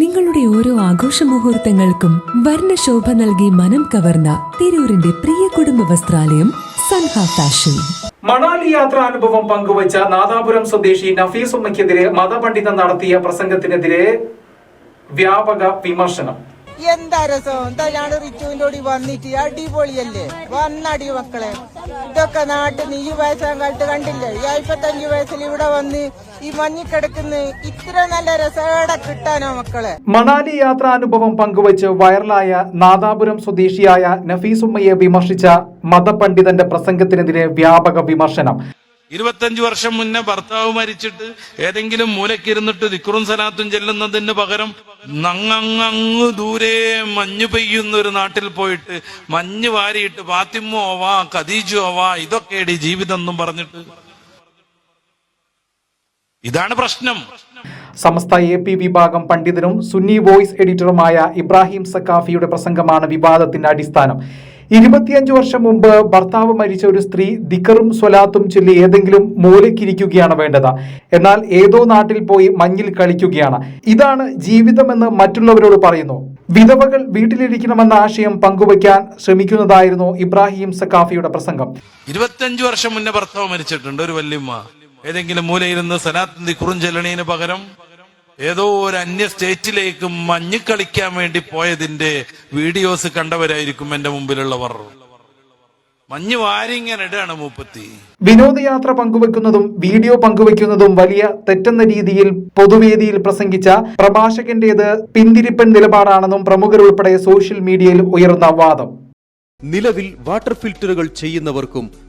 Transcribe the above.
നിങ്ങളുടെ ഓരോ ആഘോഷ മുഹൂർത്തങ്ങൾക്കും വർണശോഭ നൽകി മനം കവർന്ന തിരൂരിന്റെ പ്രിയ കുടുംബ വസ്ത്രാലയം സൻഹ ഫാഷൻ. മണാലി യാത്രാനുഭവം പങ്കുവച്ച നാദാപുരം സ്വദേശി നഫീസ് ഉമ്മയ്ക്കെതിരെ മതപണ്ഡിതൻ നടത്തിയ പ്രസംഗത്തിനെതിരെ വ്യാപക വിമർശനം. എന്താ രസം? എന്താ ഞാൻ റിച്ചുവിന്റെ കൂടി വന്നിട്ട് അടിപൊളിയല്ലേ? വന്നടി മക്കളെ. ഇതൊക്കെ നാട്ടിൽ ഈ വയസ്സാം കാലത്ത് കണ്ടില്ലേ? ഈ അയ്പത്തഞ്ചു വയസ്സിൽ ഇവിടെ വന്ന് ഈ മഞ്ഞിക്കിടക്കുന്ന ഇത്ര നല്ല രസോടെ കിട്ടാനോ മക്കളെ? മണാലി യാത്രാനുഭവം പങ്കുവച്ച് വൈറലായ നാദാപുരം സ്വദേശിയായ നഫീസുമ്മയെ വിമർശിച്ച മതപണ്ഡിതന്റെ പ്രസംഗത്തിനെതിരെ വ്യാപക വിമർശനം. ഇരുപത്തഞ്ചു വർഷം മുന്നേ ഭർത്താവ് മരിച്ചിട്ട് ഏതെങ്കിലും മൂലക്കിരുന്നിട്ട് ദിക്റും സലാത്തും ചെല്ലുന്നതിന് പകരം നങ്ങങ്ങ് ദൂരെ മഞ്ഞ് പെയ്യുന്ന ഒരു നാട്ടിൽ പോയിട്ട് മഞ്ഞ് വാരിയിട്ട് ഫാത്തിമോ ആവാ ഖദീജു ആവാ ഇതൊക്കെയാണ് ജീവിതം എന്നും പറഞ്ഞിട്ട്. ഇതാണ് പ്രശ്നം. സമസ്ത എ പി വിഭാഗം പണ്ഡിതനും സുന്നി വോയിസ് എഡിറ്ററുമായ ഇബ്രാഹിം സക്കാഫിയുടെ പ്രസംഗമാണ് വിവാദത്തിന്റെ അടിസ്ഥാനം. ഇരുപത്തിയഞ്ചു വർഷം മുമ്പ് ഭർത്താവ് മരിച്ച ഒരു സ്ത്രീ ദിക്കറും സ്വലാത്തും ചൊല്ലി ഏതെങ്കിലും മൂലക്കിരിക്കുകയാണ് വേണ്ടത്. എന്നാൽ ഏതോ നാട്ടിൽ പോയി മഞ്ഞിൽ കളിക്കുകയാണ്. ഇതാണ് ജീവിതമെന്ന് മറ്റുള്ളവരോട് പറയുന്നു. വിധവകൾ വീട്ടിലിരിക്കണമെന്ന ആശയം പങ്കുവയ്ക്കാൻ ശ്രമിക്കുന്നതായിരുന്നു ഇബ്രാഹിം സക്കാഫിയുടെ പ്രസംഗം. ഇരുപത്തഞ്ചു വർഷം മുന്നേ ഭർത്താവ് മരിച്ചിട്ടുണ്ട്. ഒരു വല്യമ്മ. ഏതെങ്കിലും മൂലയിരുന്ന് സനാത്തിന്റെ കുറുഞ്ചെല്ലണീന് പകരം ഏതോ ഒരു അന്യ സ്റ്റേറ്റിലേക്ക് മഞ്ഞ് കളിക്കാൻ വേണ്ടി പോയതിന്റെ വീഡിയോസ് കണ്ടവരായിരിക്കും എന്റെ മുമ്പിലുള്ളവർ. മഞ്ഞ് വാരിങ്ങനെ ഇടാണ് മൂപ്പത്തി. വിനോദയാത്ര പങ്കുവെക്കുന്നതും വീഡിയോ പങ്കുവെക്കുന്നതും വലിയ തെറ്റെന്ന രീതിയിൽ പൊതുവേദിയിൽ പ്രസംഗിച്ച പ്രഭാഷകന്റേത് പിന്തിരിപ്പൻ നിലപാടാണെന്നും പ്രമുഖർ പ്രമുഖരുൾപ്പെടെ സോഷ്യൽ മീഡിയയിൽ ഉയർന്ന വാദം. നിലവിൽ വാട്ടർ ഫിൽറ്ററുകൾ ചെയ്യുന്നവർക്കും